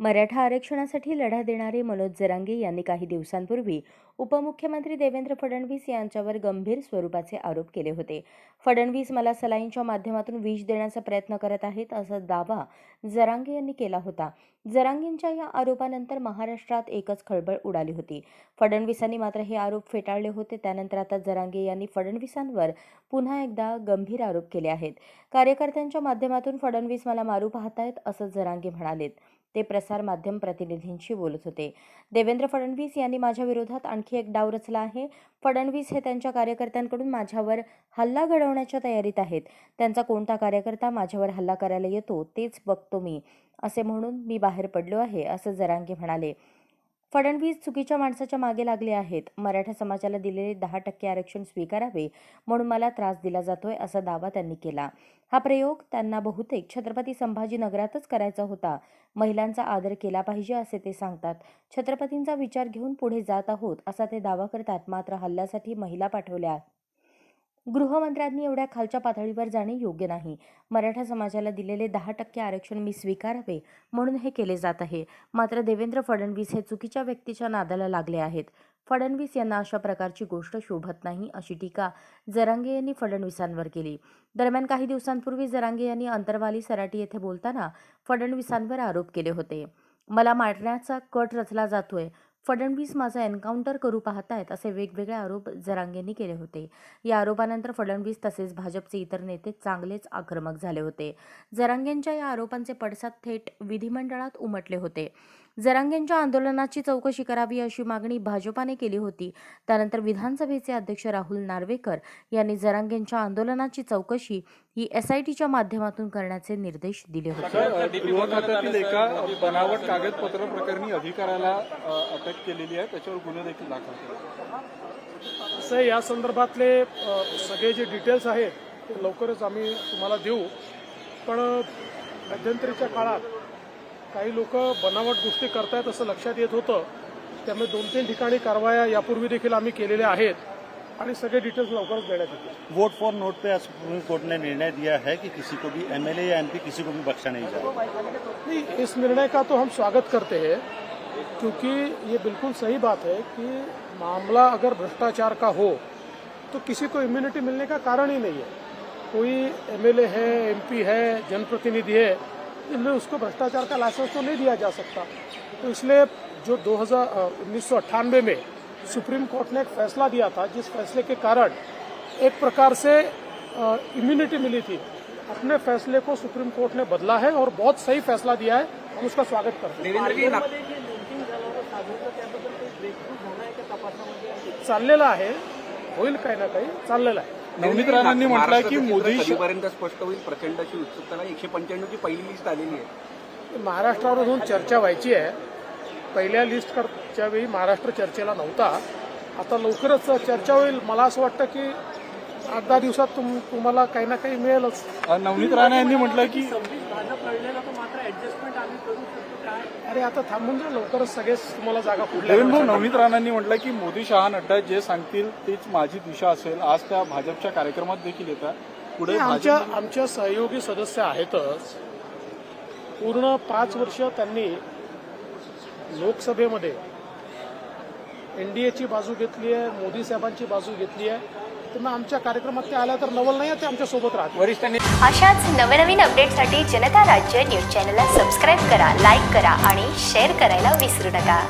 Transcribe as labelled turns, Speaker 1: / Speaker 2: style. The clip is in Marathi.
Speaker 1: मराठा आरक्षणासाठी लढा देणारे मनोज जरांगे यांनी काही दिवसांपूर्वी उपमुख्यमंत्री देवेंद्र फडणवीस यांच्यावर गंभीर स्वरूपाचे आरोप केले होते. फडणवीस मला सलाईंच्या माध्यमातून विष देण्याचा प्रयत्न करत आहेत असा दावा जरांगे यांनी केला होता. जरांगेंच्या या आरोपानंतर महाराष्ट्रात एकच खळबळ उडाली होती. फडणवीसांनी मात्र हे आरोप फेटाळले होते. त्यानंतर आता जरांगे यांनी फडणवीसांवर पुन्हा एकदा गंभीर आरोप केले आहेत. कार्यकर्त्यांच्या माध्यमातून फडणवीस मला मारू पाहतायत असं जरांगे म्हणालेत. ते प्रसार माध्यम प्रतिनिधींशी बोलत होते. देवेंद्र फडणवीस यांनी माझ्या विरोधात आणखी एक डाव रचला आहे. फडणवीस हे त्यांच्या कार्यकर्त्यांकडून माझ्यावर हल्ला घडवण्याच्या तयारीत आहेत. त्यांचा कोणता कार्यकर्ता माझ्यावर हल्ला करायला येतो तेच बघतो मी. असे म्हणून मी बाहेर पडलो आहे असं जरांगे म्हणाले. फडणवीस चुकीच्या माणसाच्या मागे लागले आहेत. मराठा समाजाला दिलेले दहा टक्के आरक्षण स्वीकारावे म्हणून मला त्रास दिला जातोय असा दावा त्यांनी केला. हा प्रयोग त्यांना बहुतेक छत्रपती संभाजीनगरातच करायचा होता. महिलांचा आदर केला पाहिजे असे ते सांगतात. छत्रपतींचा विचार घेऊन पुढे जात आहोत असा ते दावा करतात. मात्र हल्ल्यासाठी महिला पाठवल्या गृहमंत्र्यांनी एवढ्या खालच्या पातळीवर जाणे योग्य नाही. मराठा समाजाला दिलेले दहा टक्के आरक्षण मी स्वीकारावे म्हणून हे केले जात आहे. मात्र देवेंद्र फडणवीस हे चुकीच्या व्यक्तीच्या नादाला लागले आहेत. फडणवीस यांना अशा प्रकारची गोष्ट शोभत नाही अशी टीका जरांगे यांनी फडणवीसांवर केली. दरम्यान काही दिवसांपूर्वी जरांगे यांनी अंतरवाली सराटी येथे बोलताना फडणवीसांवर आरोप केले होते. मला मारण्याचा कट रचला जातोय. फडणवीस माझा एन्काउंटर करू पाहतायत असे वेगवेगळे आरोप जरांगेंनी केले होते. या आरोपानंतर फडणवीस तसेच भाजपचे इतर नेते चांगलेच आक्रमक झाले होते. जरांगेंच्या या आरोपांचे पडसाद थेट विधिमंडळात उमटले होते. जरांगेंच्या आंदोलनाची चौकशी करावी अशी मागणी भाजपाने केली होती. त्यानंतर विधानसभेचे अध्यक्ष राहुल नार्वेकर यांनी जरांगेंच्या आंदोलनाची चौकशी ही एसआयटीच्या माध्यमातून करण्याचे निर्देश दिले होते.
Speaker 2: गृह खात्यातील एका बनावट कागदपत्र प्रकरणी अधिकाऱ्याला अटक केलेली आहे. त्याच्यावर गुन्हे देखील दाखल केले
Speaker 3: असं या संदर्भातले सगळे जे डिटेल्स आहेत ते लवकरच आम्ही तुम्हाला देऊ. पण मध्यंतरीच्या काळात काही लोक बनावट गोष्टी करतायत असं लक्षात येत होतं. त्यामुळे दोन तीन ठिकाणी कारवाया यापूर्वी देखील आम्ही केलेल्या आहेत. आणि सगळे डिटेल्स लवकरच देण्यात
Speaker 4: वोट फॉर नोट पे आज सुप्रीम कोर्ट ने निर्णय दिया है कि किसी को भी एमएलए या एमपी किसी को भी बख्शा नहीं जाएगा
Speaker 3: नहीं इस निर्णय का तो हम स्वागत करते हैं क्योंकि ये बिल्कुल सही बात है कि मामला अगर भ्रष्टाचार का हो तो किसी को इम्यूनिटी मिलने का कारण ही नहीं है। कोई एमएलए है एमपी है जनप्रतिनिधि है इसलिए उसको भ्रष्टाचार का लाइसेंस तो नहीं दिया जा सकता। तो इसलिए जो 2000 उन्नीस में सुप्रीम कोर्ट ने एक फैसला दिया था जिस फैसले के कारण एक प्रकार से इम्यूनिटी मिली थी। अपने फैसले को सुप्रीम कोर्ट ने बदला है और बहुत सही फैसला दिया है। हम उसका स्वागत करते हैं। चाललेलं आहे होईल काही ना काही चाललेलं आहे.
Speaker 2: नवनीत राणांनी म्हटलंय की मोदी
Speaker 5: कधीपर्यंत स्पष्ट होईल प्रचंड अशी उत्सुकता नाही एकशे पंच्याण्णवची पहिली लिस्ट आलेली आहे.
Speaker 3: महाराष्ट्रावरून चर्चा व्हायची आहे. पहिल्या लिस्टच्या वेळी महाराष्ट्र चर्चेला नव्हता. आता लवकरच चर्चा होईल. मला असं वाटतं की आठ दहा दिवसात तुम तुम्हाला काही ना काही मिळेलच.
Speaker 2: नवनीत राणा यांनी म्हटलंय की
Speaker 3: अरे आता थांबून जा लवकरच सगळेच तुम्हाला जागा
Speaker 2: देवेंद्र नवनीत राणांनी म्हटलंय की मोदी शहा नड्डा जे सांगतील तीच माझी दिशा असेल. आज त्या भाजपच्या कार्यक्रमात देखील येतात. पुढे
Speaker 3: आमच्या आमच्या सहयोगी सदस्य आहेतच. पूर्ण पाच वर्ष त्यांनी लोकसभेमध्ये एनडीएची बाजू घेतली आहे मोदी साहेबांची बाजू घेतली आहे. त्यांना आमच्या कार्यक्रमात ते आल्या तर नवल नाही ते आमच्यासोबत राहतील.
Speaker 2: वरिष्ठांनी
Speaker 6: अशाच नवनवीन अपडेटसाठी जनता राज्य न्यूज चॅनलला सबस्क्राईब करा लाईक करा आणि शेअर करायला विसरू नका.